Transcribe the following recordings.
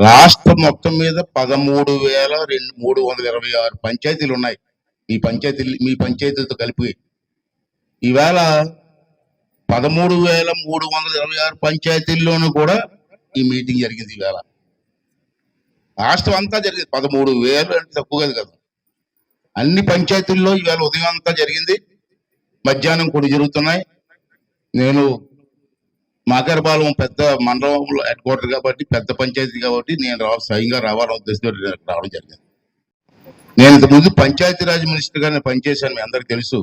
రాష్ట్రం మొత్తం మీద పదమూడు వేల రెండు మూడు వందల ఇరవై ఆరు పంచాయతీలు ఉన్నాయి. ఈ పంచాయతీ మీ పంచాయతీలతో కలిపి. ఈవేళ పదమూడు వేల మూడు వందల ఇరవై ఆరు పంచాయతీల్లోనూ కూడా ఈ మీటింగ్ జరిగింది ఈవేళ. రాష్ట్రం అంతా జరిగింది. పదమూడు వేలు అంటే తక్కువ కాదు కదా. అన్ని పంచాయతీల్లో ఈవేళ ఉదయం అంతా జరిగింది. మధ్యాహ్నం కూడా జరుగుతున్నాయి. నేను మాకరపాలెం పెద్ద మండలంలో హెడ్ క్వార్టర్ కాబట్టి పెద్ద పంచాయతీ కాబట్టి నేను రా స్వయంగా రావాలని ఉద్దేశంతో రావడం జరిగింది. నేను ఇంతకుముందు పంచాయతీరాజ్ మినిస్టర్గా నేను పనిచేశాను మీ అందరికి తెలుసు.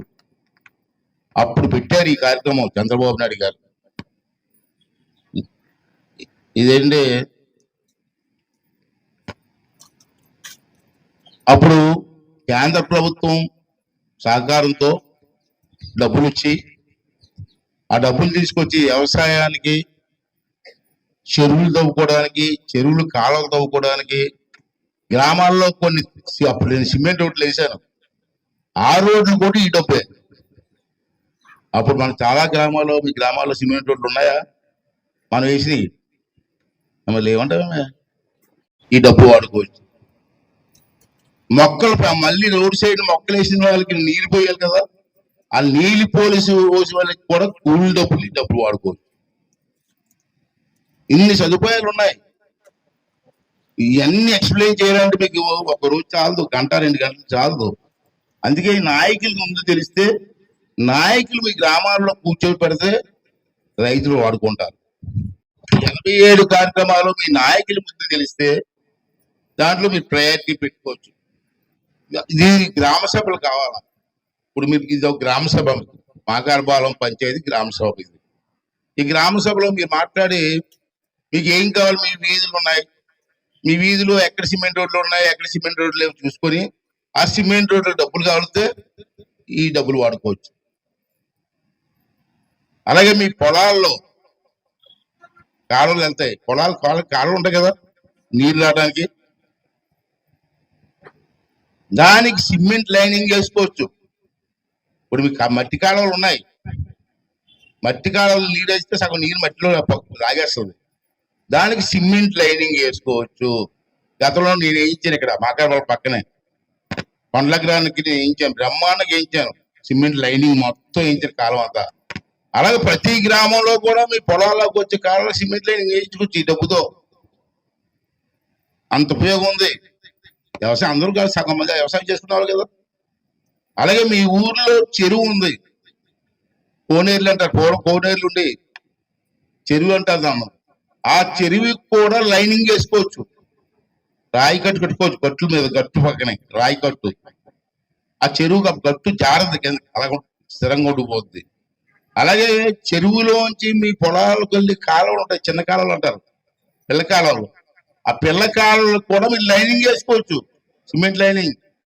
అప్పుడు పెట్టారు ఈ కార్యక్రమం చంద్రబాబు నాయుడు గారు. ఇదేంటి? అప్పుడు కేంద్ర ప్రభుత్వం సహకారంతో డబ్బులు ఇచ్చి ఆ డబ్బులు తీసుకొచ్చి వ్యవసాయానికి చెరువులు తవ్వుకోవడానికి చెరువులు కాలువలు తవ్వుకోవడానికి గ్రామాల్లో కొన్ని అప్పుడు నేను సిమెంట్ రోడ్లు వేసాను. ఆ రోడ్లు కూడా ఈ డబ్బే. అప్పుడు మన చాలా గ్రామాల్లో మీ గ్రామాల్లో సిమెంట్ రోడ్లు ఉన్నాయా? మనం వేసినవి. మళ్ళీ ఏమంటామే ఈ డబ్బు వాడుకోవచ్చు. మొక్కలు మళ్ళీ రోడ్ సైడ్ మొక్కలు వేసిన వాళ్ళకి నీరు పోయాలి కదా. ఆ నీళ్ళు పోలీసు పోసిన వాళ్ళకి కూడా కూలి డబ్బులు ఈ డబ్బులు వాడుకోవచ్చు ఇన్ని సదుపాయాలు ఉన్నాయి. ఇవన్నీ ఎక్స్ప్లెయిన్ చేయాలంటే మీకు ఒక రోజు చాలదు గంట రెండు గంటలు చాలదు. అందుకే ఈ నాయకులకు ముందు తెలిస్తే నాయకులు మీ గ్రామాల్లో కూర్చొని పెడితే రైతులు వాడుకుంటారు. ఎనభై ఏడు కార్యక్రమాలు మీ నాయకుల ముందు తెలిస్తే దాంట్లో మీరు ప్రయారిటీ పెట్టుకోవచ్చు. ఇది గ్రామ సభలు కావాలా? ఇప్పుడు మీరు ఇది ఒక గ్రామ సభ. మాకారబాలం పంచాయతీ గ్రామ సభ ఇది. ఈ గ్రామ సభలో మీరు మాట్లాడి మీకు ఏం కావాలి మీ వీధులు ఉన్నాయి. మీ వీధిలో ఎక్కడ సిమెంట్ రోడ్లు ఉన్నాయి ఎక్కడ సిమెంట్ రోడ్లు లేవు చూసుకొని ఆ సిమెంట్ రోడ్లు డబ్బులు కావాలితే ఈ డబ్బులు వాడుకోవచ్చు. అలాగే మీ పొలాల్లో కాలువలు వెళ్తాయి. పొలాలు కాలు కాలువలు ఉంటాయి కదా నీళ్ళు రావడానికి. దానికి సిమెంట్ లైనింగ్ వేసుకోవచ్చు. ఇప్పుడు మీకు మట్టి కాలువలు ఉన్నాయి. మట్టి కాలువలు నీడ వేస్తే సగం నీరు మట్టిలో లాగేస్తుంది. దానికి సిమెంట్ లైనింగ్ వేసుకోవచ్చు. గతంలో నేను వేయించాను ఇక్కడ మాకాడ పక్కనే. పండ్లగ్రానికి నేను వేయించాను బ్రహ్మాండంగా వేయించాను. సిమెంట్ లైనింగ్ మొత్తం వేయించిన కాలం అంతా. అలాగే ప్రతి గ్రామంలో కూడా మీ పొలాల్లోకి వచ్చే కాలంలో సిమెంట్ లైనింగ్ వేయించుకోవచ్చు ఈ డబ్బుతో. అంత ఉపయోగం ఉంది. వ్యవసాయం అందరూ కాదు సగం మంది వ్యవసాయం చేసుకున్నారు కదా. అలాగే మీ ఊర్లో చెరువు ఉంది. కోనేరులు అంటారు. పూర్వం కోనేరులు ఉండి చెరువు అంటారు దాన్ని. ఆ చెరువుకి కూడా లైనింగ్ వేసుకోవచ్చు. రాయి కట్టు కట్టుకోవచ్చు. గట్టు మీద గట్టు పక్కనే. రాయి కట్టు. ఆ చెరువు ఆ గట్టు జారదు కింద. అలా స్థిరంగా ఉండిపోద్ది. అలాగే చెరువులోంచి మీ పొలాలకు వెళ్ళి కాలువలు ఉంటాయి. చిన్న కాలువలు అంటారు. పిల్ల కాలువలు. ఆ పిల్ల కాలువలకు కూడా మీరు లైనింగ్ వేసుకోవచ్చు. Cement lining.